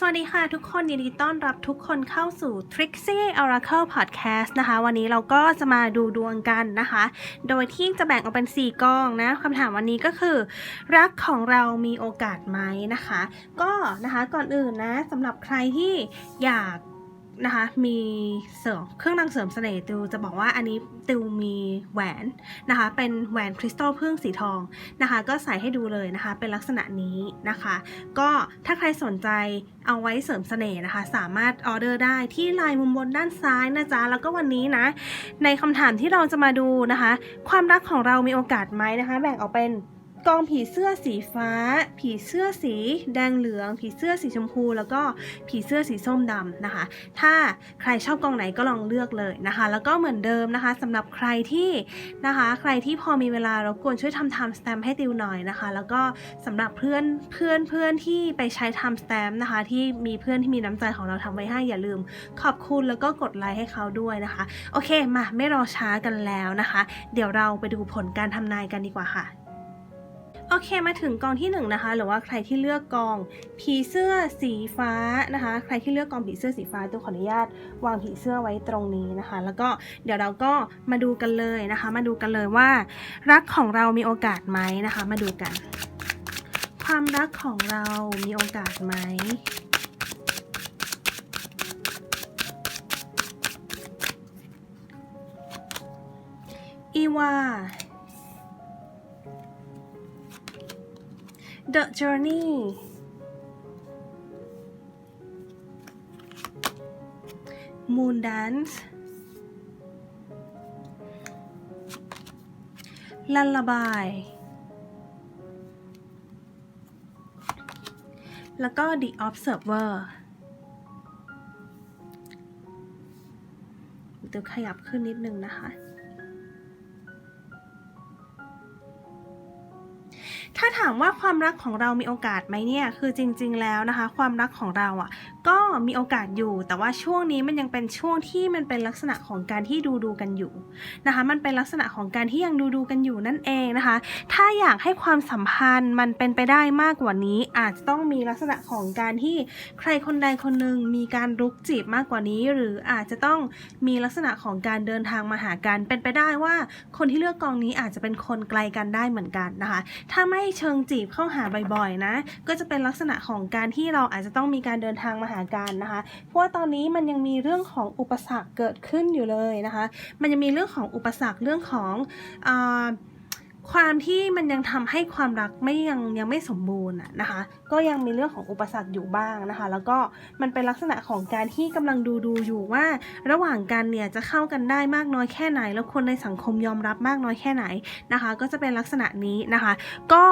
สวัสดีค่ะทุกคนยินดีต้อนรับทุกคนเข้าสู่ Trixie Oracle Podcast นะคะ วันนี้เราก็จะมาดูดวงกันนะคะ โดยที่จะแบ่งออกเป็น 4กองนะคำถามวันนี้ก็คือ รักของเรามีโอกาสไหมนะคะ ก็นะคะก่อนอื่นนะสำหรับใครที่อยาก นะคะ มีเสริมเครื่องรางเสริมเสน่ห์ติวจะบอกว่าอันนี้ติวมีแหวนนะคะ เป็นแหวนคริสตัลพึ่งสีทองนะคะ ก็ใส่ให้ดูเลยนะคะ เป็นลักษณะนี้นะคะ ก็ถ้าใครสนใจเอาไว้เสริมเสน่ห์นะคะ สามารถออเดอร์ได้ที่ไลน์มุมบนด้านซ้ายนะจ๊ะ แล้วก็วันนี้นะ ในคำถามที่เราจะมาดูนะคะ ความรักของเรามีโอกาสไหมนะคะ แบ่งออกเป็น กองผีเสื้อสีฟ้า ผีเสื้อสี แดงเหลือง ผีเสื้อสีชมพู แล้วก็ผีเสื้อสีส้มดำนะคะ ถ้าใครชอบกองไหนก็ลองเลือกเลยนะคะ แล้วก็เหมือนเดิมนะคะสำหรับใครที่นะคะ ใครที่พอมีเวลารบกวนช่วยทำ time stamp ให้ติวหน่อยนะคะ แล้วก็สำหรับเพื่อนเพื่อนเพื่อนที่ไปใช้ time stamp นะคะ ที่มีเพื่อนที่มีน้ำใจของเราทำไว้ให้อย่าลืม ขอบคุณแล้วก็กดไลค์ให้เขาด้วยนะคะ โอเคมาไม่รอช้ากันแล้วนะคะ เดี๋ยวเราไปดูผลการทำนายกันดีกว่าค่ะ โอเคมาถึงกองที่1นงนะคะหรือว่าใครที่เลือกกองผีเสื้อสีฟ้านะคะ ใครที่เลือกกองผีเสื้อสีฟ้าตัวขออนุญาต วางผีเสื้อไว้ตรงนี้นะคะ แล้วก็เดี๋ยวเราก็มาดูกันเลยนะคะ มาดูกันเลยว่า รักของเรามีโอกาสไหมนะคะ มาดูกัน ความรักของเรามีโอกาสไหมอีวา The Journey Moon Dance Lullaby แล้วก็ The Observer เดี๋ยวขยับขึ้นนิดนึงนะคะ ว่าความรักของเรามีโอกาสไหมเนี่ย คือจริง ๆ แล้วนะคะ ความรักของเราอะ มีโอกาสอยู่ แต่ว่าช่วงนี้มันยังเป็นช่วงที่มันเป็นลักษณะของการที่ดูดูกันอยู่นะคะ มันเป็นลักษณะของการที่ยังดูดูกันอยู่นั่นเองนะคะ ถ้าอยากให้ความสัมพันธ์มันเป็นไปได้มากกว่านี้ อาจจะต้องมีลักษณะของการที่ใครคนใดคนหนึ่งมีการรุกจีบมากกว่านี้ หรืออาจจะต้องมีลักษณะของการเดินทางมาหากัน เป็นไปได้ว่าคนที่เลือกกองนี้อาจจะเป็นคนไกลกันได้เหมือนกันนะคะ ถ้าไม่เชิงจีบเข้าหาบ่อยๆนะ ก็จะเป็นลักษณะของการที่เราอาจจะต้องมีการเดินทางมาหากันนะคะ เพราะว่าตอนนี้มันยังมีเรื่องของอุปสรรคเกิดขึ้นอยู่เลยนะคะ มันยังมีเรื่องของอุปสรรคเรื่องของอความที่มันยังทำให้ความรักไม่ยังยังไม่สมบูรณ์นะคะ ก็ยังมีเรื่องของอุปสรรคอยู่บ้างนะคะ แล้วก็มันเป็นลักษณะของการที่กำลังดูดูอยู่ว่า ระหว่างกันเนี่ยจะเข้ากันได้มากน้อยแค่ไหน แล้วคนในสังคมยอมรับมากน้อยแค่ไหนนะคะ ก็จะเป็นลักษณะนี้นะคะ ก็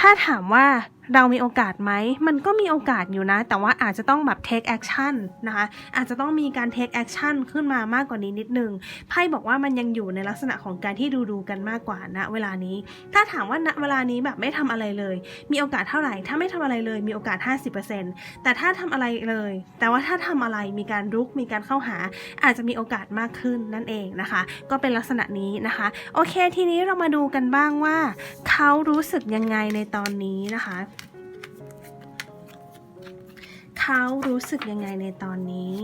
ถ้าถามว่า เรามีโอกาสไหม มันก็มีโอกาสอยู่นะ แต่ว่าอาจจะต้องแบบ take action นะคะ อาจจะต้องมีการ take action ขึ้นมามากกว่านี้นิดนึง ไพ่บอกว่ามันยังอยู่ในลักษณะของการที่ดูดูกันมากกว่าณเวลานี้ ถ้าถามว่าณเวลานี้แบบไม่ทำอะไรเลย มีโอกาสเท่าไหร่ ถ้าไม่ทำอะไรเลย มีโอกาส 50%แต่ถ้าทำอะไรเลย แต่ว่าถ้าทำอะไร มีการรุก มีการเข้าหา อาจจะมีโอกาสมากขึ้นนั่นเองนะคะ ก็เป็นลักษณะนี้นะคะ โอเค ทีนี้เรามาดูกันบ้างว่า เขารู้สึกยังไงในตอนนี้นะคะ เขารู้สึกยังไงในตอนนี้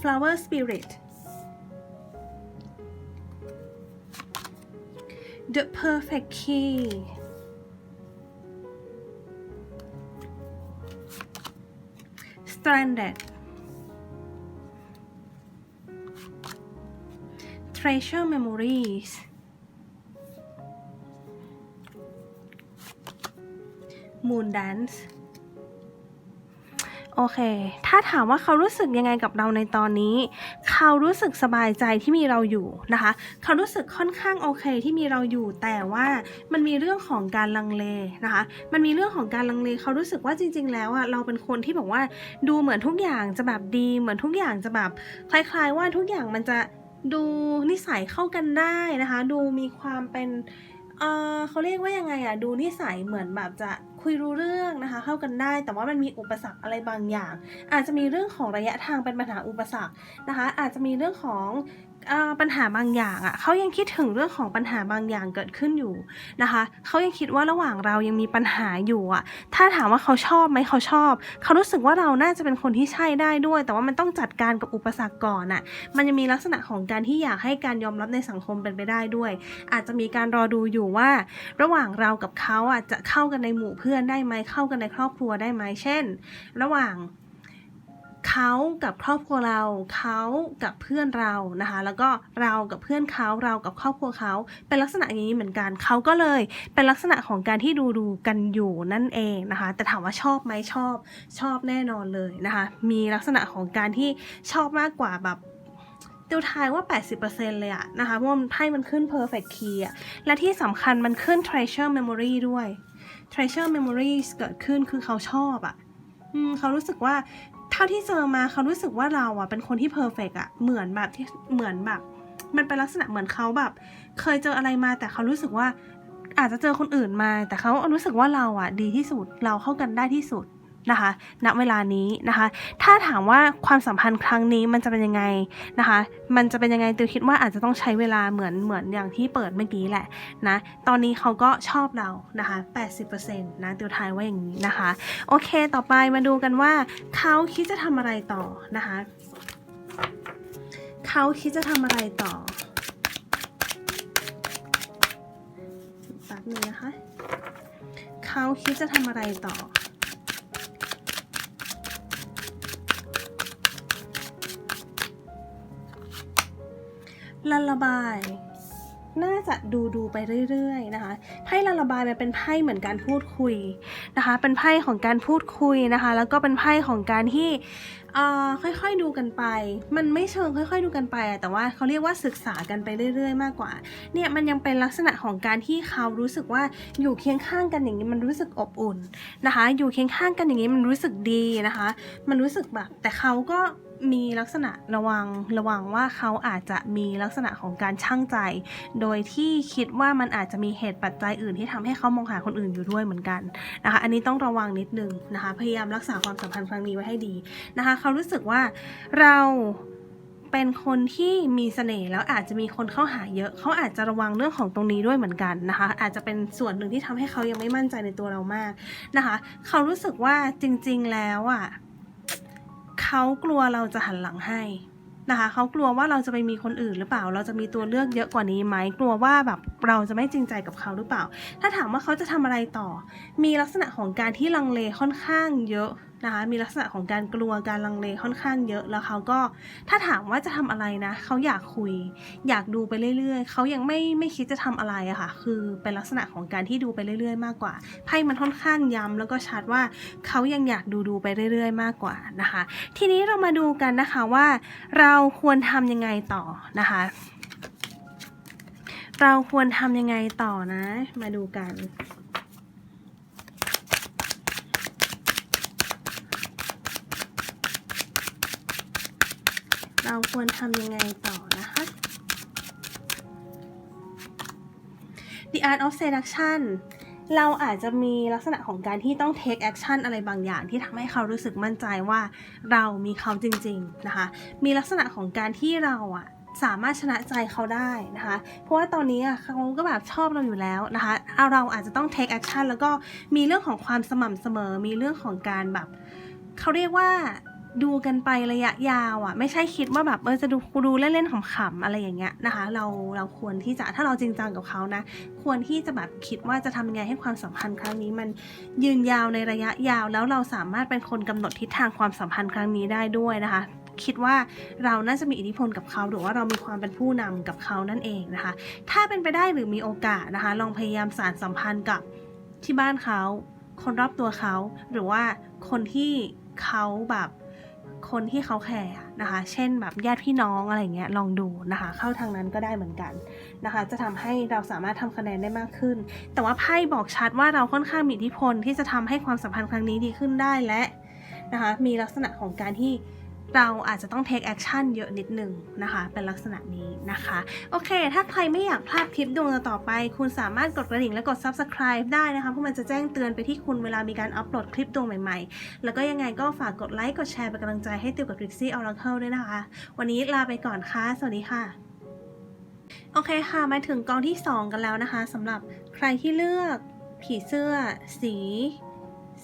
flower spirit the perfect key stranded treasure memories moon dance โอเค ถ้าถามว่าเขารู้สึกยังไงกับเราในตอนนี้ เขารู้สึกสบายใจที่มีเราอยู่นะคะ เขารู้สึกค่อนข้างโอเคที่มีเราอยู่ แต่ว่ามันมีเรื่องของการลังเลนะคะ มันมีเรื่องของการลังเล เขารู้สึกว่าจริง ๆ แล้วอะเราเป็นคนที่บอกว่าดูเหมือนทุกอย่างจะแบบดี เหมือนทุกอย่างจะแบบคล้าย ๆ ว่าทุกอย่างมันจะ ดูนิสัยเข้ากันได้นะคะ ดูมีความเป็นเออเขาเรียกว่ายังไงอะดูนิสัยเหมือนแบบจะคุยรู้เรื่องนะคะ เข้ากันได้ แต่ว่ามันมีอุปสรรคอะไรบางอย่าง อาจจะมีเรื่องของระยะทางเป็นปัญหาอุปสรรคนะคะ อาจจะมีเรื่องของ ปัญหาบางอย่างอะ่ะเขายังคิดถึงเรื่องของปัญหาบางอย่างเกิดขึ้นอยู่นะคะเขายังคิดว่าระหว่างเรายังมีปัญหาอยู่อะ่ะ ถ้าถามว่าเขาชอบไหมเขาชอบ เขารู้สึกว่าเราน่าจะเป็นคนที่ใช่ได้ด้วย แต่ว่ามันต้องจัดการกับอุปสรรคก่อนอะ่ะ มันยังมีลักษณะของการที่อยากให้การยอมรับในสังคมเป็นไปได้ด้วย อาจจะมีการรอดูอยู่ว่า ระหว่างเรากับเขาอะจะเข้ากันในหมู่เพื่อนได้ไหมเข้ากันในครอบครัวได้ไหมเช่น ระหว่าง เขากับครอบครัวเรา เขากับเพื่อนเรานะคะ แล้วก็เรากับเพื่อนเขาเรากับครอบครัวเขา เป็นลักษณะอย่างนี้เหมือนกันเขาก็เลยเป็นลักษณะของการที่ดูดูกันอยู่นั่นเองนะคะ แต่ถามว่าชอบไหมชอบชอบแน่นอนเลยนะคะ มีลักษณะของการที่ชอบมากกว่าแบบติวทายว่า 80%เลยอะนะคะเพราะมันไพ่มันขึ้น perfect key อะและที่สำคัญมันขึ้น treasure memory ด้วย treasure memories เกิดขึ้นคือเขาชอบอะอเขารู้สึกว่า เท่าที่เจอมาเขารู้สึกว่าเราอะเป็นคนที่เพอร์เฟกอะเหมือนแบบที่เหมือนแบบ มันเป็นลักษณะเหมือนเขาแบบ เคยเจออะไรมาแต่เขารู้สึกว่าอาจจะเจอคนอื่นมา แต่เขารู้สึกว่าเราอะดีที่สุดเราเข้ากันได้ที่สุด นะคะ ณ เวลานี้นะคะ ถ้าถามว่าความสัมพันธ์ครั้งนี้มันจะเป็นยังไงนะคะ มันจะเป็นยังไงติวคิดว่าอาจจะต้องใช้เวลาเหมือนเหมือนอย่างที่เปิดเมื่อกี้แหละนะ ตอนนี้เขาก็ชอบเรานะคะ 80%นะติวทายว่าอย่างนี้นะคะ โอเค ต่อไปมาดูกันว่าเขาคิดจะทำอะไรต่อนะคะ เขาคิดจะทำอะไรต่อแป๊บนึงนะคะ เขาคิดจะทำอะไรต่อ ลาลาบาย น่าจะดูดูไปเรื่อยๆนะคะ ไพ่ลาลาบายมันเป็นไพ่เหมือนการพูดคุยนะคะ เป็นไพ่ของการพูดคุยนะคะ แล้วก็เป็นไพ่ของการที่ค่อยๆดูกันไป มันไม่เชิงค่อย ๆ ดูกันไปอะแต่ว่าเขาเรียกว่าศึกษากันไปเรื่อย ๆ มากกว่า เนี่ยมันยังเป็นลักษณะของการที่เขารู้สึกว่าอยู่เคียงข้างกันอย่างนี้มันรู้สึกอบอุ่นนะคะ อยู่เคียงข้างกันอย่างนี้มันรู้สึกดีนะคะ มันรู้สึกแบบแต่เขาก็ มีลักษณะระวังระวังว่าเขาอาจจะมีลักษณะของการช่างใจ โดยที่คิดว่ามันอาจจะมีเหตุปัจจัยอื่นที่ทำให้เขามองหาคนอื่นอยู่ด้วยเหมือนกันนะคะ อันนี้ต้องระวังนิดนึงนะคะ พยายามรักษาความสัมพันธ์ครั้งนี้ไว้ให้ดีนะคะ เขารู้สึกว่าเราเป็นคนที่มีเสน่ห์แล้วอาจจะมีคนเข้าหาเยอะ เขาอาจจะระวังเรื่องของตรงนี้ด้วยเหมือนกันนะคะ อาจจะเป็นส่วนหนึ่งที่ทำให้เขายังไม่มั่นใจในตัวเรามากนะคะ เขารู้สึกว่าจริง ๆ แล้วอะ เขากลัวเราจะหันหลังให้นะคะเขากลัวว่าเราจะไปมีคนอื่นหรือเปล่า เราจะมีตัวเลือกเยอะกว่านี้ไหมกลัวว่าแบบเราจะไม่จริงใจกับเขาหรือเปล่า ถ้าถามว่าเขาจะทำอะไรต่อ มีลักษณะของการที่ลังเลค่อนข้างเยอะ นะคะ มีลักษณะของการกลัวการลังเลค่อนข้างเยอะแล้วเขาก็ถ้าถามว่าจะทำอะไรนะเขาอยากคุย อยากดูไปเรื่อยๆเขายังไม่ไม่คิดจะทำอะไรอะค่ะ คือเป็นลักษณะของการที่ดูไปเรื่อยๆ มากกว่าไพ่มันค่อนข้างย้ำแล้วก็ชัดว่าเขายังอยากดูดูไปเรื่อยๆ มากกว่านะคะ ทีนี้เรามาดูกันนะคะว่าเราควรทำยังไงต่อนะคะ เราควรทำยังไงต่อนะ มาดูกัน เราควรทำยังไงต่อนะคะ The Art of Seduction เราอาจจะมีลักษณะของการที่ต้อง take action อะไรบางอย่างที่ทำให้เขารู้สึกมั่นใจว่าเรามีเขาจริงๆนะคะ มีลักษณะของการที่เราอะสามารถชนะใจเขาได้นะคะ เพราะว่าตอนนี้อะเขาก็แบบชอบเราอยู่แล้วนะคะเอาเราอาจจะต้อง take action แล้วก็มีเรื่องของความสม่ำเสมอ มีเรื่องของการแบบเขาเรียกว่า ดูกันไประยะยาวอะ่ะ ไม่ใช่คิดว่าแบบเออจะดูดูเล่นๆขำๆอะไรอย่างเงี้ยนะคะ เราเราควรที่จะถ้าเราจริงจังกับเขานะ ควรที่จะแบบคิดว่าจะทำยังไงให้ความสัมพันธ์ครั้งนี้มันยืนยาวในระยะยาว แล้วเราสามารถเป็นคนกำหนดทิศทางความสัมพันธ์ครั้งนี้ได้ด้วยนะคะคิดว่าเราน่าจะมีอิทธิพลกับเขาหรือว่าเรามีความเป็นผู้นำกับเขานั่นเองนะคะ ถ้าเป็นไปได้หรือมีโอกาสนะคะ ลองพยายามสานสัมพันธ์กับที่บ้านเขา คนรอบตัวเขา หรือว่าคนที่เขาแบบ คนที่เขาแคร์นะคะ เช่นแบบญาติพี่น้องอะไรเงี้ยลองดูนะคะ เข้าทางนั้นก็ได้เหมือนกันนะคะ จะทำให้เราสามารถทำคะแนนได้มากขึ้น แต่ว่าไพ่บอกชัดว่าเราค่อนข้างมีอิทธิพลที่จะทำให้ความสัมพันธ์ครั้งนี้ดีขึ้นได้และนะคะมีลักษณะของการที่ เราอาจจะต้อง take action เยอะนิดนึงนะคะ เป็นลักษณะนี้นะคะ โอเค ถ้าใครไม่อยากพลาดคลิปดวงต่อไป คุณสามารถกดกระดิ่งและกด subscribe ได้นะคะ เพราะมันจะแจ้งเตือนไปที่คุณเวลามีการอัปโหลดคลิปดวงใหม่ๆ แล้วก็ยังไงก็ฝากกดไลค์กดแชร์เป็นกำลังใจให้ติวกับ Trixie Oracle ด้วยนะคะ วันนี้ลาไปก่อนค่ะ สวัสดีค่ะโอเคค่ะ มาถึงกองที่ 2 กันแล้วนะคะสำหรับใครที่เลือกผีเสื้อ สี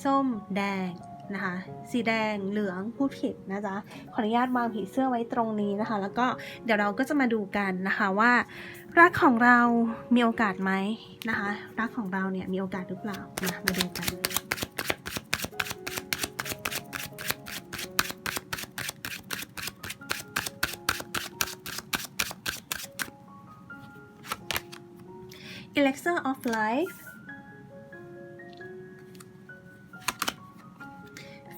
ส้ม แดง นะคะ สีแดงเหลืองพูดผิดนะจ๊ะขออนุญาตวางผีเสื้อไว้ตรงนี้นะคะ แล้วก็เดี๋ยวเราก็จะมาดูกันนะคะว่ารักของเรามีโอกาสไหมนะคะ รักของเราเนี่ยมีโอกาสหรือเปล่ามามาดูกัน Elixir of Life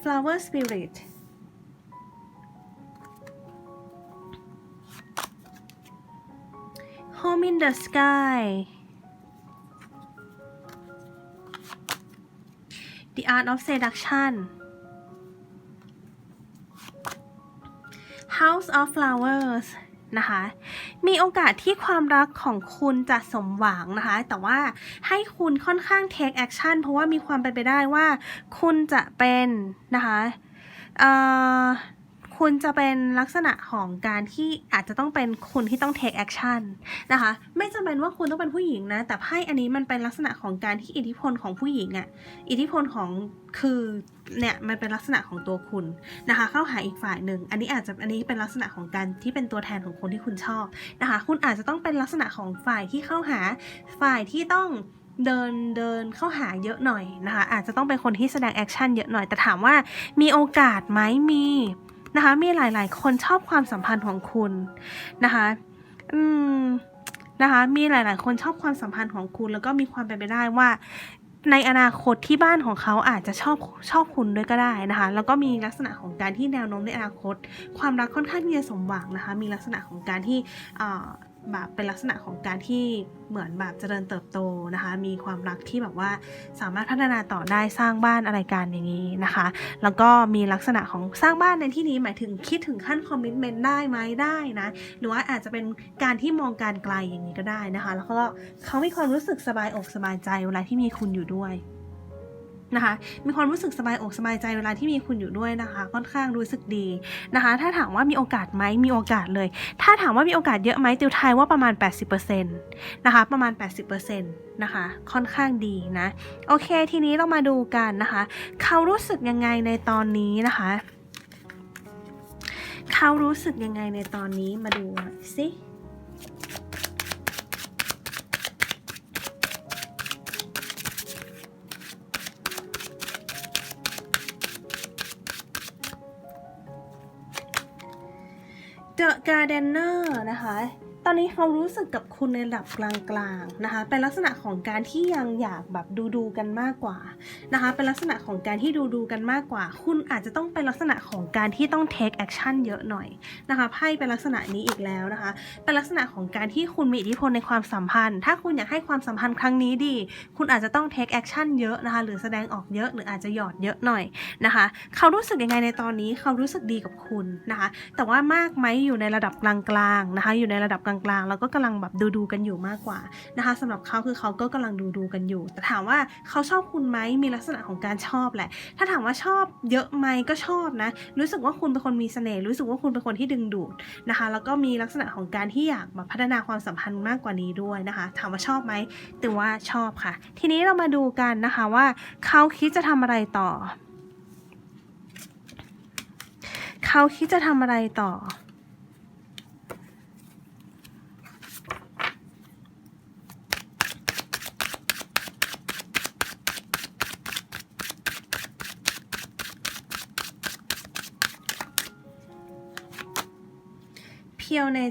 Flower Spirit Home in the Sky The Art of Seduction House of Flowers นะคะ มีโอกาสที่ความรักของคุณจะสมหวังนะคะ แต่ว่าให้คุณค่อนข้าง take action เพราะว่ามีความเป็นไปได้ว่า คุณจะเป็นนะคะคุณจะเป็นลักษณะของการที่อาจจะต้องเป็นคุณที่ต้อง take action นะคะ ไม่จำเป็นว่าคุณต้องเป็นผู้หญิงนะ แต่ไพ่อันนี้มันเป็นลักษณะของการที่อิทธิพลของผู้หญิงอะ อิทธิพลของคือ เนี่ยมันเป็นลักษณะของตัวคุณนะคะ เข้าหาอีกฝ่ายหนึ่ง อันนี้อาจจะอันนี้เป็นลักษณะของการที่เป็นตัวแทนของคนที่คุณชอบนะคะ คุณอาจจะต้องเป็นลักษณะของฝ่ายที่เข้าหาฝ่ายที่ต้องเดินเดินเข้าหาเยอะหน่อยนะคะ อาจจะต้องเป็นคนที่แสดงแอคชั่นเยอะหน่อยแต่ถามว่ามีโอกาสไหมมีนะคะมีหลาย ๆ คนชอบความสัมพันธ์ของคุณนะคะอืมนะคะมีหลาย ๆ คนชอบความสัมพันธ์ของคุณ แล้วก็มีความเป็นไปได้ว่า ในอนาคตที่บ้านของเขาอาจจะชอบชอบคุณด้วยก็ได้นะคะ แล้วก็มีลักษณะของการที่แนวโน้มในอนาคต ความรักค่อนข้างที่จะสมหวังนะคะ มีลักษณะของการที่ แบบเป็นลักษณะของการที่เหมือนแบบเจริญเติบโตนะคะ มีความรักที่แบบว่าสามารถพัฒนาต่อได้สร้างบ้านอะไรกันอย่างนี้นะคะ แล้วก็มีลักษณะของสร้างบ้านในที่นี้หมายถึงคิดถึงขั้นคอมมิชเมนต์ได้ไหมได้นะ หรือว่าอาจจะเป็นการที่มองการไกลอย่างนี้ก็ได้นะคะ แล้วก็เขามีความรู้สึกสบายอกสบายใจเวลาที่มีคุณอยู่ด้วย นะคะ มีความรู้สึกสบายอกสบายใจเวลาที่มีคุณอยู่ด้วยนะคะ ค่อนข้างรู้สึกดีนะคะ ถ้าถามว่ามีโอกาสไหมมีโอกาสเลย ถ้าถามว่ามีโอกาสเยอะไหมติวทายว่าประมาณ 80%นะคะ ประมาณ 80%นะคะ ค่อนข้างดีนะ โอเค ทีนี้เรามาดูกันนะคะ เขารู้สึกยังไงในตอนนี้นะคะ เขารู้สึกยังไงในตอนนี้มาดูสิ เอการ์เดนเนอร์นะคะ ตอนนี้เขารู้สึกกับคุณในระดับกลางๆนะคะ เป็นลักษณะของการที่ยังอยากแบบดูดูๆกันมากกว่านะคะ เป็นลักษณะของการที่ดูดูๆกันมากกว่า คุณอาจจะต้องเป็นลักษณะของการที่ต้อง take action เยอะหน่อยนะคะไพ่เป็นลักษณะนี้อีกแล้วนะคะ เป็นลักษณะของการที่คุณมีอิทธิพลในความสัมพันธ์ ถ้าคุณอยากให้ความสัมพันธ์ครั้งนี้ดี คุณอาจจะต้อง take action เยอะนะคะ หรือแสดงออกเยอะหรืออาจจะหยอดเยอะหน่อยนะคะ เขารู้สึกยังไงในตอนนี้เขารู้สึกดีกับคุณนะคะ แต่ว่ามากไหมอยู่ในระดับกลางๆนะคะ อยู่ในระดับกลางๆ แล้วก็กำลังแบบดูดูกันอยู่มากกว่านะคะสำหรับเขาคือเขาก็กำลังดูดูกันอยู่ แต่ถามว่าเขาชอบคุณไหมมีลักษณะของการชอบแหละ ถ้าถามว่าชอบเยอะไหมก็ชอบนะ รู้สึกว่าคุณเป็นคนมีเสน่ห์รู้สึกว่าคุณเป็นคนที่ดึงดูดนะคะ แล้วก็มีลักษณะของการที่อยากแบบพัฒนาความสัมพันธ์มากกว่านี้ด้วยนะคะ ถามว่าชอบไหมตือว่าชอบค่ะ ทีนี้เรามาดูกันนะคะว่าเขาคิดจะทำอะไรต่อ เขาคิดจะทำอะไรต่อ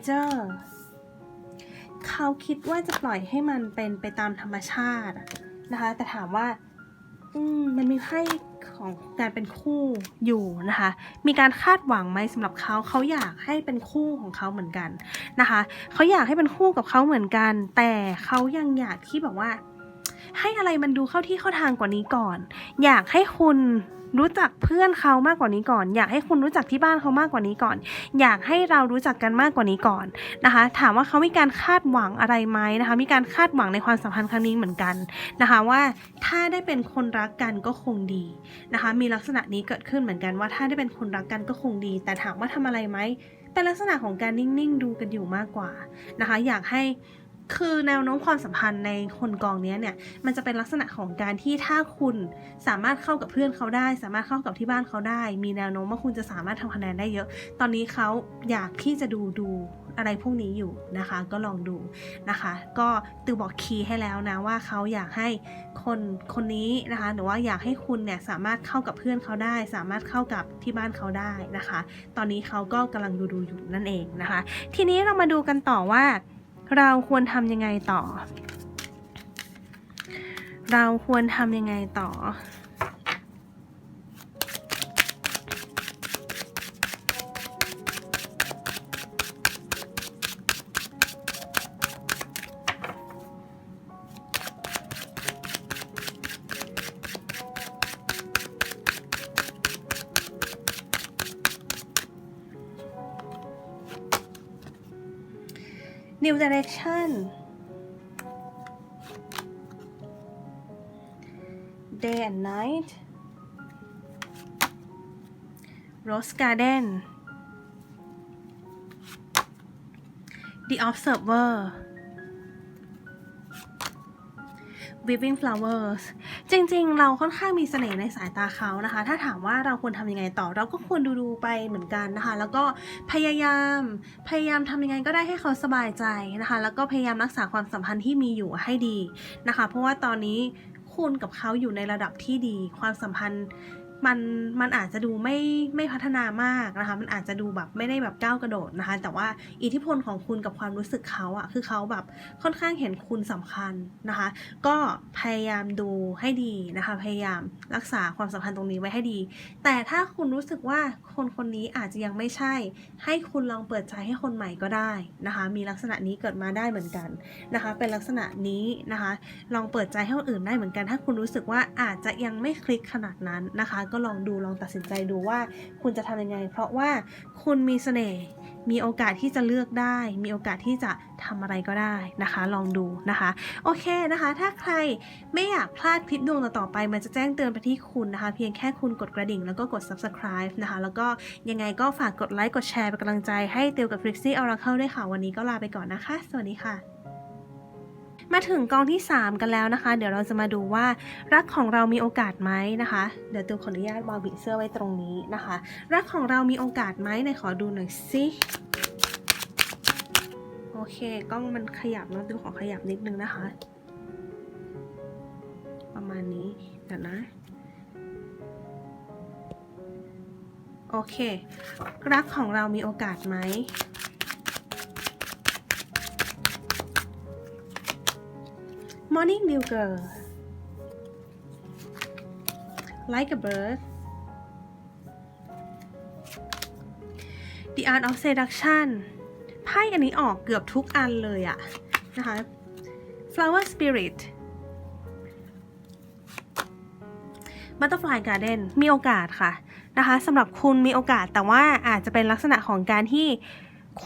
เจอร์เขาคิดว่าจะปล่อยให้มันเป็นไปตามธรรมชาตินะคะ แต่ถามว่า อืมมันมีไพ่ของการเป็นคู่อยู่นะคะ มีการคาดหวังไหมสำหรับเขาเขาอยากให้เป็นคู่ของเขาเหมือนกันนะคะ เขาอยากให้เป็นคู่กับเขาเหมือนกัน แต่เขายังอยากที่แบบว่า ให้อะไรมันดูเข้าที่เข้าทางกว่านี้ก่อน อยากให้คุณ รู้จักเพื่อนเขามากกว่านี้ก่อน อยากให้คุณรู้จักที่บ้านเขามากกว่านี้ก่อน อยากให้เรารู้จักกันมากกว่านี้ก่อนนะคะ ถามว่าเขามีการคาดหวังอะไรไหมนะคะ มีการคาดหวังในความสัมพันธ์ครั้งนี้เหมือนกันนะคะว่าถ้าได้เป็นคนรักกันก็คงดีนะคะ มีลักษณะนี้เกิดขึ้นเหมือนกันว่าถ้าได้เป็นคนรักกันก็คงดี แต่ถามว่าทำอะไรไหมเป็นลักษณะของการนิ่งๆ ดูกันอยู่มากกว่านะคะ อยากให้ คือแนวโน้มความสัมพันธ์ในคนกองนี้เนี่ย มันจะเป็นลักษณะของการที่ถ้าคุณสามารถเข้ากับเพื่อนเขาได้ สามารถเข้ากับที่บ้านเขาได้ มีแนวโน้มว่าคุณจะสามารถทำคะแนนได้เยอะ ตอนนี้เขาอยากที่จะดูดูอะไรพวกนี้อยู่นะคะ ก็ลองดูนะคะ ก็ตือบอกคีย์ให้แล้วนะว่าเขาอยากให้คนคนนี้นะคะ หรือว่าอยากให้คุณเนี่ยสามารถเข้ากับเพื่อนเขาได้ สามารถเข้ากับที่บ้านเขาได้นะคะ ตอนนี้เขาก็กำลังดูดูอยู่นั่นเองนะคะ ทีนี้เรามาดูกันต่อว่า เราควรทำยังไงต่อ เราควรทำยังไงต่อ New Direction Day and Night Rose Garden The Observer Weaving Flowers จริงๆ เราค่อนข้างมีเสน่ห์ในสายตาเขานะคะ ถ้าถามว่าเราควรทำยังไงต่อ เราก็ควรดูดูๆไปเหมือนกันนะคะ แล้วก็พยายามพยายามทำยังไงก็ได้ให้เขาสบายใจนะคะ แล้วก็พยายามรักษาความสัมพันธ์ที่มีอยู่ให้ดีนะคะ เพราะว่าตอนนี้คุณกับเขาอยู่ในระดับที่ดี ความสัมพันธ์ มันมันอาจจะดูไม่ไม่พัฒนามากนะคะ มันอาจจะดูแบบไม่ได้แบบก้าวกระโดดนะคะ แต่ว่าอิทธิพลของคุณกับความรู้สึกเขาอะคือเขาแบบค่อนข้างเห็นคุณสำคัญนะคะ ก็พยายามดูให้ดีนะคะ พยายามรักษาความสัมพันธ์ตรงนี้ไว้ให้ดี แต่ถ้าคุณรู้สึกว่าคนคนนี้อาจจะยังไม่ใช่ ให้คุณลองเปิดใจให้คนใหม่ก็ได้นะคะ มีลักษณะนี้เกิดมาได้เหมือนกันนะคะ เป็นลักษณะนี้นะคะ ลองเปิดใจให้คนอื่นได้เหมือนกัน ถ้าคุณรู้สึกว่าอาจจะยังไม่คลิกขนาดนั้นนะคะก็ลองดูลองตัดสินใจดูว่า คุณจะทำยังไง เพราะว่าคุณมีเสน่ห์มีโอกาสที่จะเลือกได้ มีโอกาสที่จะทำอะไรก็ได้นะคะ ลองดูนะคะ โอเคนะคะ ถ้าใครไม่อยากพลาดคลิปดวงต่อไป มันจะแจ้งเตือนไปที่คุณนะคะ เพียงแค่คุณกดกระดิ่งแล้วก็กด subscribe นะคะ แล้วก็ยังไงก็ฝากกดไลค์กดแชร์เป็นกำลังใจให้เตียวกับ Trixie Oracle ด้วยค่ะ วันนี้ก็ลาไปก่อนนะคะ สวัสดีค่ะ มาถึงกองที่ 3 กันแล้วนะคะ เดี๋ยวเราจะมาดูว่ารักของเรามีโอกาสไหมนะคะ เดี๋ยวตูขออนุญาตวางบีเสื้อไว้ตรงนี้นะคะ รักของเรามีโอกาสไหมไหนขอดูหน่อยสิโอเคกล้องมันขยับนะตูขอขยับนิดนึงนะคะ ประมาณนี้เดี๋ยวนะโอเค รักของเรามีโอกาสไหม Morning New Girl Like a Bird The Art of Seduction ไพ่อันนี้ออกเกือบทุกอันเลยอะนะคะ Flower Spirit Butterfly Garden มีโอกาสค่ะนะคะสำหรับคุณมีโอกาสแต่ว่าอาจจะเป็นลักษณะของการที่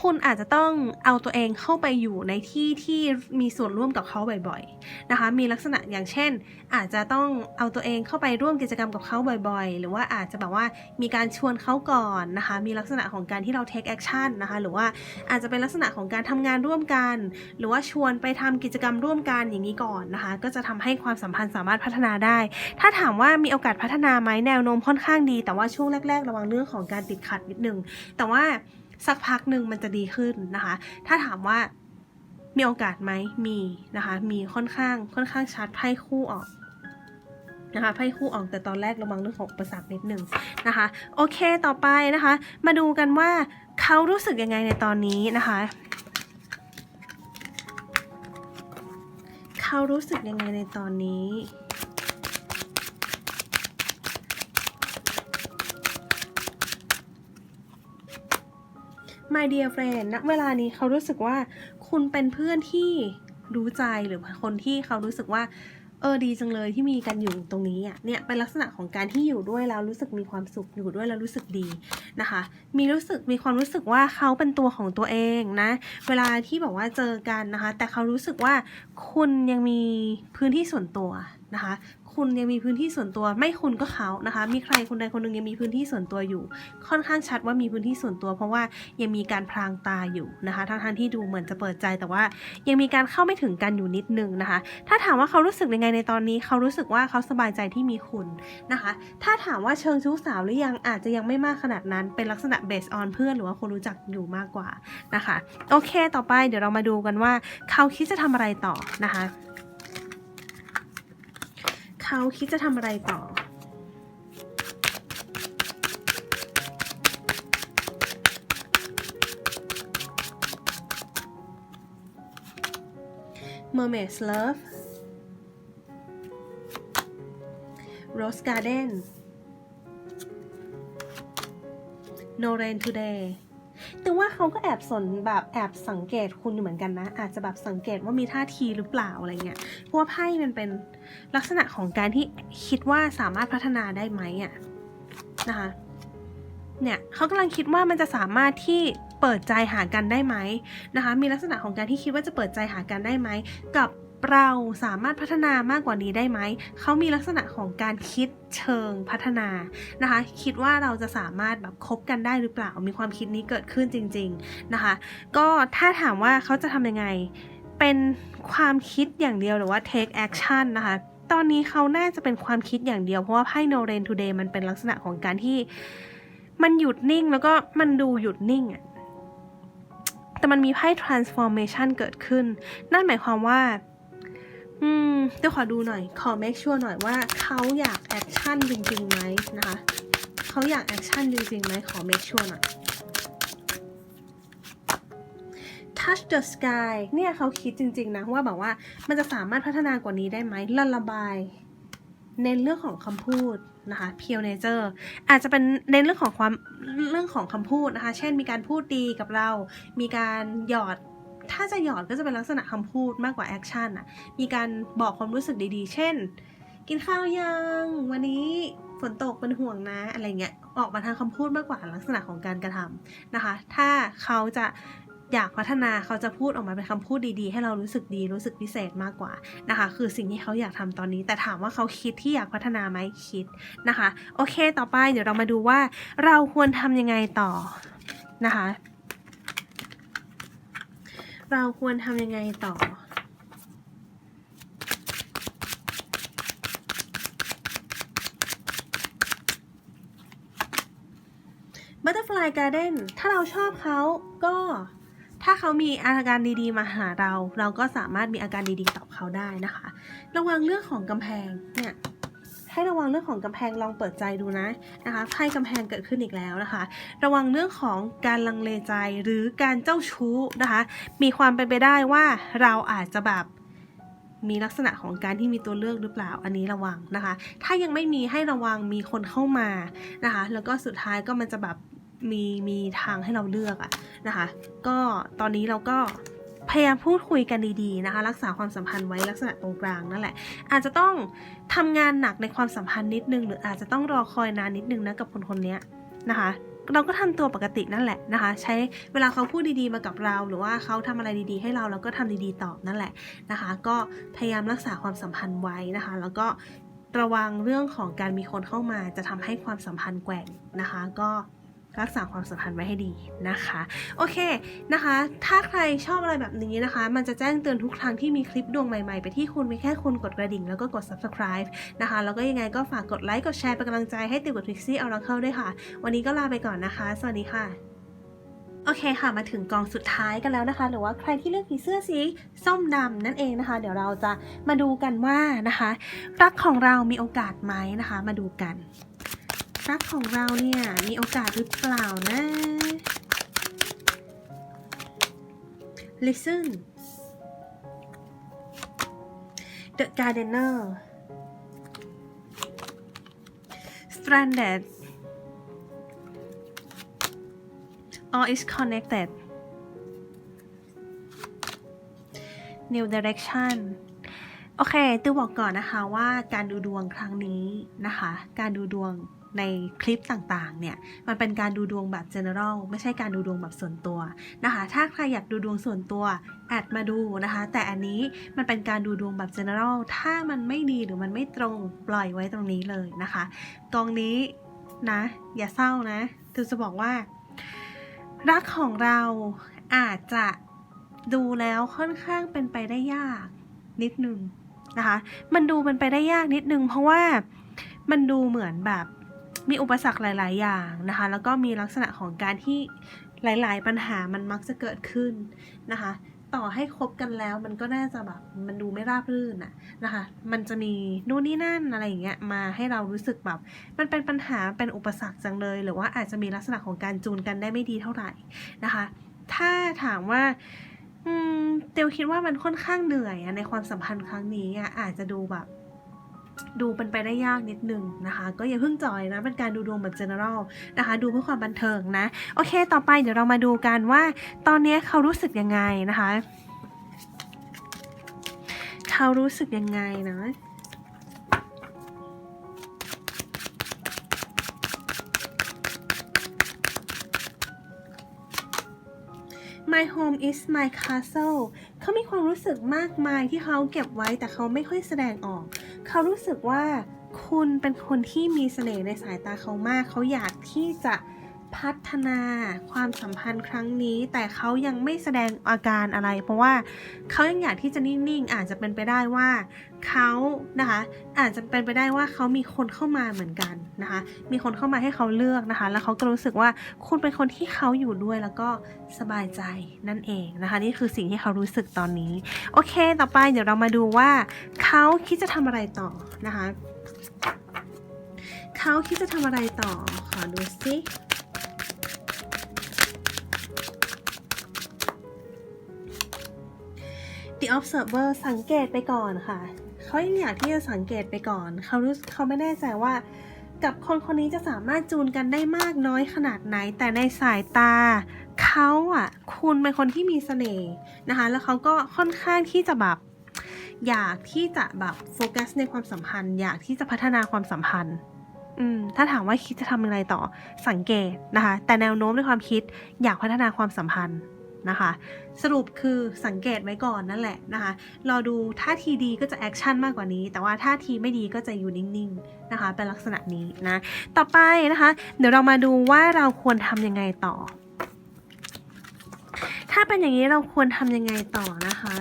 คุณอาจจะต้องเอาตัวเองเข้าไปอยู่ในที่ที่มีส่วนร่วมกับเขาบ่อยๆนะคะ มีลักษณะอย่างเช่น อาจจะต้องเอาตัวเองเข้าไปร่วมกิจกรรมกับเขาบ่อยๆ หรือว่าอาจจะแบบว่ามีการชวนเขาก่อนนะคะ มีลักษณะของการที่เรา take action นะคะ หรือว่าอาจจะเป็นลักษณะของการทำงานร่วมกัน หรือว่าชวนไปทำกิจกรรมร่วมกันอย่างนี้ก่อนนะคะ ก็จะทำให้ความสัมพันธ์สามารถพัฒนาได้ ถ้าถามว่ามีโอกาสพัฒนาไหมแนวโน้มค่อนข้างดี แต่ว่าช่วงแรก ๆ ระวังเรื่องของการติดขัดนิดนึงแต่ว่า สักพักหนึ่งมันจะดีขึ้นนะคะ ถ้าถามว่ามีโอกาสไหมมีนะคะ มีค่อนข้างค่อนข้างชัดไพ่คู่ออกนะคะไพ่คู่ออกแต่ตอนแรกระวังเรื่องของอุปสรรคนิดหนึ่งนะคะ โอเคต่อไปนะคะ มาดูกันว่าเขารู้สึกยังไงในตอนนี้นะคะเขารู้สึกยังไงในตอนนี้ My dear friend ณเวลานี้เขารู้สึกว่าคุณเป็นเพื่อนที่รู้ใจหรือคนที่เขารู้สึกว่าเออดีจังเลยที่มีกันอยู่ตรงนี้อะเนี่ยเป็นลักษณะของการที่อยู่ด้วยแล้วรู้สึกมีความสุขอยู่ด้วยแล้วรู้สึกดีนะคะ มีรู้สึกมีความรู้สึกว่าเขาเป็นตัวของตัวเองนะ เวลาที่แบบว่าเจอกันนะคะ แต่เขารู้สึกว่าคุณยังมีพื้นที่ส่วนตัวนะคะ คุณยังมีพื้นที่ส่วนตัว ไม่คุณก็เขานะคะ มีใครคนใดคนหนึ่งยังมีพื้นที่ส่วนตัวอยู่ ค่อนข้างชัดว่ามีพื้นที่ส่วนตัว เพราะว่ายังมีการพรางตาอยู่นะคะทั้งทที่ดูเหมือนจะเปิดใจแต่ว่า ยังมีการเข้าไม่ถึงกันอยู่นิดนึงนะคะ ถ้าถามว่าเขารู้สึกยังไงในตอนนี้เขารู้สึกว่าเขาสบายใจที่มีคุณนะคะ ถ้าถามว่าเชิงชู้สาวหรือยังอาจจะยังไม่มากขนาดนั้น เป็นลักษณะเบสออนเพื่อนหรือว่าคนรู้จักอยู่มากกว่านะคะ โอเค ต่อไปเดี๋ยวเรามาดูกันว่า เขาคิดจะทำอะไรต่อนะคะ เขาคิดจะทำอะไรต่อ Mermaid's Love Rose Garden No Rain Today แต่ว่าเขาก็แอบสนแบบแอบสังเกตคุณอยู่เหมือนกันนะ อาจจะแบบสังเกตว่ามีท่าทีหรือเปล่าอะไรเงี้ย เพราะว่าไพ่มันเป็นลักษณะของการที่คิดว่าสามารถพัฒนาได้ไหมอะนะคะ เนี่ยเขากำลังคิดว่ามันจะสามารถที่เปิดใจหากันได้ไหมนะคะ มีลักษณะของการที่คิดว่าจะเปิดใจหากันได้ไหม กับเราสามารถพัฒนามากกว่านี้ได้ไหม เขามีลักษณะของการคิดเชิงพัฒนานะคะ คิดว่าเราจะสามารถแบบคบกันได้หรือเปล่า มีความคิดนี้เกิดขึ้นจริง ๆนะคะ ก็ถ้าถามว่าเขาจะทำยังไง เป็น ความคิดอย่างเดียวหรือว่า take action นะคะ ตอนนี้เขาน่าจะเป็นความคิดอย่างเดียว เพราะว่าไพ่ no rain today มันเป็นลักษณะของการที่มันหยุดนิ่งแล้วก็มันดูหยุดนิ่งอะแต่มันมีไพ่ transformation เกิดขึ้น นั่นหมายความว่า อืมเดี๋ยวขอดูหน่อย ขอ make sure หน่อยว่าเขาอยาก action จริงๆไหมนะคะ เขาอยาก action จริงๆไหมขอ make sure หน่อย touch the sky เนี่ยเขาคิดจริงๆนะว่าแบบว่ามันจะสามารถพัฒนากว่านี้ได้ไหมละระบาย ในเรื่องของคำพูดนะคะ pure nature อาจจะเป็นในเรื่องของความเรื่องของคำพูดนะคะ เช่นมีการพูดดีกับเรา มีการหยอดถ้าจะหยอดก็จะเป็นลักษณะคำพูดมากกว่าแอคชั่นอะมีการบอกความรู้สึกดีๆ เช่น กินข้าวยัง วันนี้ฝนตกเป็นห่วงนะ อะไรเงี้ย ออกมาทางคำพูดมากกว่าลักษณะของการกระทำนะคะ ถ้าเขาจะ อยากพัฒนาเขาจะพูดออกมาเป็นคำพูดดีๆ ให้เรารู้สึกดีรู้สึกพิเศษมากกว่านะคะ คือสิ่งที่เขาอยากทำตอนนี้ แต่ถามว่าเขาคิดที่อยากพัฒนาไหมคิดนะคะ โอเคต่อไปเดี๋ยวเรามาดูว่าเราควรทำยังไงต่อนะคะ เราควรทำยังไงต่อ Butterfly Garden ถ้าเราชอบเขาก็ ถ้าเขามีอาการดีๆ มาหาเรา เราก็สามารถมีอาการดีๆตอบเขาได้นะคะ ระวังเรื่องของกำแพงเนี่ยให้ระวังเรื่องของกำแพงลองเปิดใจดูนะนะคะไพ่กำแพงเกิดขึ้นอีกแล้วนะคะ ระวังเรื่องของการลังเลใจหรือการเจ้าชู้นะคะ มีความเป็นไปได้ว่าเราอาจจะแบบมีลักษณะของการที่มีตัวเลือกหรือเปล่าอันนี้ระวังนะคะ ถ้ายังไม่มีให้ระวังมีคนเข้ามานะคะ แล้วก็สุดท้ายก็มันจะแบบ มีมีทางให้เราเลือกอะนะคะ ก็ตอนนี้เราก็พยายามพูดคุยกันดีๆนะคะ รักษาความสัมพันธ์ไว้ลักษณะตรงกลางนั่นแหละ อาจจะต้องทำงานหนักในความสัมพันธ์นิดนึง หรืออาจจะต้องรอคอยนานนิดนึงนะกับคนคนนี้นะคะ เราก็ทำตัวปกตินั่นแหละนะคะ ใช้เวลาเขาพูดดีๆมากับเรา หรือว่าเขาทำอะไรดีๆ ให้เราเราก็ทำดีๆตอบนั่นแหละนะคะ ก็พยายามรักษาความสัมพันธ์ไว้นะคะ แล้วก็ระวังเรื่องของการมีคนเข้ามาจะทำให้ความสัมพันธ์แกว่งนะคะ ก็ รักษาความสัมพันธ์ไว้ให้ดีนะคะ โอเคนะคะ ถ้าใครชอบอะไรแบบนี้นะคะ มันจะแจ้งเตือนทุกครั้งที่มีคลิปดวงใหม่ๆ ไปที่คุณม่แค่คุณกดกระดิ่งแล้วก็กด subscribe นะคะ แล้วก็ยังไงก็ฝากกดไลค์กดแชร์เป็นกำลังใจให้ติวกับ Trixie Oracle ด้วยค่ะ วันนี้ก็ลาไปก่อนนะคะ สวัสดีค่ะโอเคค่ะ มาถึงกองสุดท้ายกันแล้วนะคะ หรือว่าใครที่เลือกผีเสื้อสีส้มดำนั่นเองนะคะ เดี๋ยวเราจะมาดูกันว่านะคะ รักของเรามีโอกาสไหมนะคะ มาดูกัน รักของเราเนี่ย มีโอกาสหรือเปล่านะ Listen The Gardener Stranded All is connected New Direction โอเคติวบอกก่อนนะคะว่าการดูดวงครั้งนี้นะคะ การดูดวง ในคลิปต่างๆ เนี่ย มันเป็นการดูดวงแบบ general ไม่ใช่การดูดวงแบบส่วนตัวนะคะ ถ้าใครอยากดูดวงส่วนตัวแอดมาดูนะคะ แต่อันนี้มันเป็นการดูดวงแบบ general ถ้ามันไม่ดีหรือมันไม่ตรงปล่อยไว้ตรงนี้เลยนะคะกองนี้นะ อย่าเศร้านะติวจะบอกว่า รักของเราอาจจะดูแล้วค่อนข้างเป็นไปได้ยากนิดนึงนะคะ มันดูเป็นไปได้ยากนิดนึงเพราะว่ามันดูเหมือนแบบ มีอุปสรรคหลาย ๆ อย่างนะคะ แล้วก็มีลักษณะของการที่หลาย ๆ ปัญหามันมักจะเกิดขึ้นนะคะ ต่อให้คบกันแล้วมันก็น่าจะแบบมันดูไม่ราบรื่นอะนะคะ มันจะมีนู่นนี่นั่นอะไรอย่างเงี้ยมาให้เรารู้สึกแบบ มันเป็นปัญหาเป็นอุปสรรคจังเลย หรือว่าอาจจะมีลักษณะของการจูนกันได้ไม่ดีเท่าไหร่นะคะ ถ้าถามว่าเตียวคิดว่ามันค่อนข้างเหนื่อยอในความสัมพันธ์ครั้งนี้อะอาจจะดูแบบ ดูเป็นไปได้ยากนิดหนึ่งนะคะ ก็อย่าเพิ่งจอยนะ เป็นการดูดวงแบบ general นะคะ ดูเพื่อความบันเทิงนะ โอเค ต่อไปเดี๋ยวเรามาดูกันว่า ตอนนี้เขารู้สึกยังไงนะคะ เขารู้สึกยังไงนะ My home is my castle เขามีความรู้สึกมากมายที่เขาเก็บไว้แต่เขาไม่ค่อยแสดงออก เขารู้สึกว่าคุณเป็นคนที่มีเสน่ห์ในสายตาเขามาก เขาอยากที่จะ พัฒนาความสัมพันธ์ครั้งนี้ แต่เขายังไม่แสดงอาการอะไร เพราะว่าเขายังอยากที่จะนิ่งๆอาจจะเป็นไปได้ว่าเขานะคะอาจจะเป็นไปได้ว่าเขามีคนเข้ามาเหมือนกันนะคะมีคนเข้ามาให้เขาเลือกนะคะ แล้วเขาก็รู้สึกว่าคุณเป็นคนที่เขาอยู่ด้วยแล้วก็สบายใจนั่นเองนะคะ นี่คือสิ่งที่เขารู้สึกตอนนี้ โอเค ต่อไปเดี๋ยวเรามาดูว่าเขาคิดจะทำอะไรต่อนะคะเขาคิดจะทำอะไรต่อ ขอดูสิ The observer สังเกตไปก่อนค่ะ เขายังอยากที่จะสังเกตไปก่อน เขารู้เขาไม่แน่ใจว่า กับคนคนนี้จะสามารถจูนกันได้มากน้อยขนาดไหน แต่ในสายตาเขาอะ คุณเป็นคนที่มีเสน่ห์นะคะ แล้วเขาก็ค่อนข้างที่จะแบบอยากที่จะแบบโฟกัสในความสัมพันธ์ อยากที่จะพัฒนาความสัมพันธ์ อืม ถ้าถามว่าคิดจะทำอะไรต่อสังเกตนะคะ แต่แนวโน้มในความคิดอยากพัฒนาความสัมพันธ์ นะคะ สรุปคือสังเกตไว้ก่อนนั่นแหละนะคะรอดูท่าทีดีก็จะแอคชั่นมากกว่านี้ แต่ว่าท่าทีไม่ดีก็จะอยู่นิ่งๆนะคะ เป็นลักษณะนี้นะต่อไปนะคะ เดี๋ยวเรามาดูว่าเราควรทำยังไงต่อ ถ้าเป็นอย่างนี้เราควรทำยังไงต่อนะคะ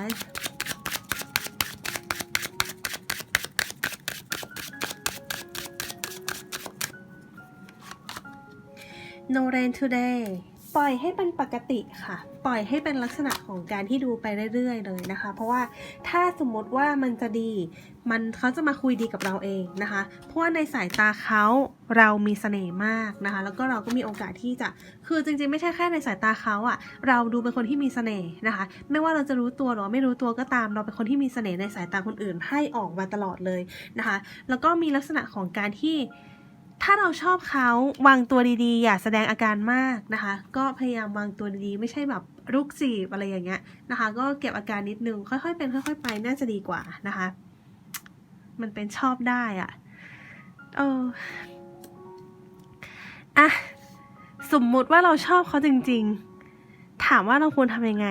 No rain today ปล่อยให้เป็นปกติค่ะ ปล่อยให้เป็นลักษณะของการที่ดูไปเรื่อยๆเลยนะคะ เพราะว่าถ้าสมมติว่ามันจะดี มันเขาจะมาคุยดีกับเราเองนะคะ เพราะว่าในสายตาเขาเรามีเสน่ห์มากนะคะ แล้วก็เราก็มีโอกาสที่จะคือจริงๆ ไม่ใช่แค่ในสายตาเขาอะเราดูเป็นคนที่มีเสน่ห์นะคะ ไม่ว่าเราจะรู้ตัวหรือไม่รู้ตัวก็ตาม เราเป็นคนที่มีเสน่ห์ในสายตาคนอื่นให้ออกมาตลอดเลยนะคะ แล้วก็มีลักษณะของการที่ ถ้าเราชอบเขาวางตัวดีๆ อย่าแสดงอาการมากนะคะ ก็พยายามวางตัวดีๆ ไม่ใช่แบบรุกจีบอะไรอย่างเงี้ยนะคะ ก็เก็บอาการนิดนึงค่อยๆ เป็นค่อย ๆ ไปน่าจะดีกว่านะคะ มันเป็นชอบได้อะเอออะสมมุติว่าเราชอบเขาจริง ๆ ถามว่าเราควรทำยังไง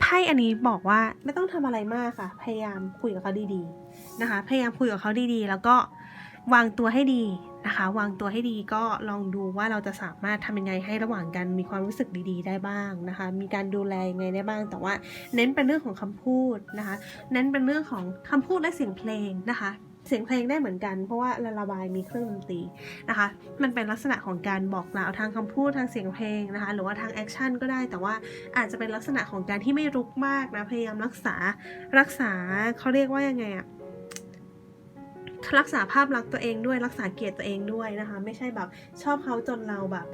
ไพ่อันนี้บอกว่าไม่ต้องทำอะไรมากค่ะ พยายามคุยกับเขาดีๆนะคะ พยายามคุยกับเขาดีๆ แล้วก็วางตัวให้ดี นะคะ วางตัวให้ดีก็ลองดูว่าเราจะสามารถทำยังไงให้ระหว่างกันมีความรู้สึกดีๆ ได้บ้างนะคะ มีการดูแลยังไงได้บ้าง แต่ว่าเน้นเป็นเรื่องของคำพูดนะคะ เน้นเป็นเรื่องของคำพูดและเสียงเพลงนะคะเสียงเพลงได้เหมือนกัน เพราะว่าละระบายมีเครื่องดนตรีนะคะ มันเป็นลักษณะของการบอกกล่าวทางคำพูดทางเสียงเพลงนะคะ หรือว่าทางแอคชั่นก็ได้ แต่ว่าอาจจะเป็นลักษณะของการที่ไม่รุกมากนะ พยายามรักษา รักษาเขาเรียกว่ายังไงอะ รักษาภาพลักษณ์ตัวเองด้วยรักษาเกียรติตัวเองด้วยนะคะ ไม่ใช่แบบชอบเขาจนเราแบบ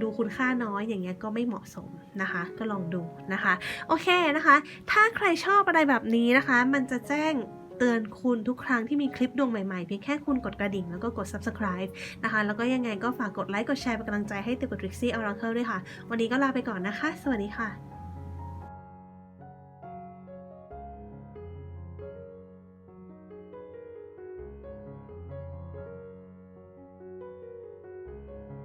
ดูคุณค่าน้อยอย่างเงี้ยก็ไม่เหมาะสมนะคะ ก็ลองดูนะคะ โอเคนะคะ ถ้าใครชอบอะไรแบบนี้นะคะ มันจะแจ้งเตือนคุณทุกครั้งที่มีคลิปดวงใหม่ๆ เพียงแค่คุณกดกระดิ่งแล้วก็กด subscribe นะคะ แล้วก็ยังไงก็ฝากกดไลค์กดแชร์เป็นกำลังใจให้ติวกับทริกซี่ออราเคิลด้วยค่ะ วันนี้ก็ลาไปก่อนนะคะ สวัสดีค่ะ